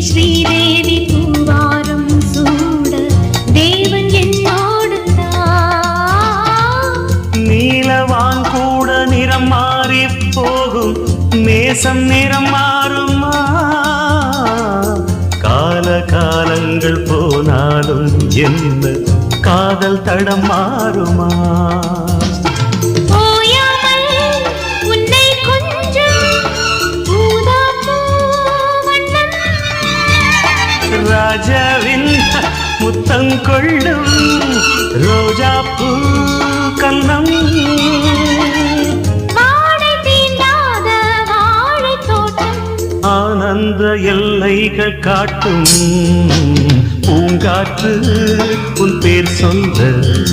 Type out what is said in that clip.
ஸ்ரீதேவி பூவாரம் சூட தேவன் என்னோடு நீலவான் கூட நிறம் மாறி போகும். நேசம் நிறம் மாறுமா? கால காலங்கள் போனாலும் என்ன? காதல் தடம் மாறுமா? ராஜாவின் முத்தங்கொள்ளும் ரோஜா பூ தோட்டம். ஆனந்த எல்லைகள் காட்டும் பூங்காற்று உன் பேர் சொல்ல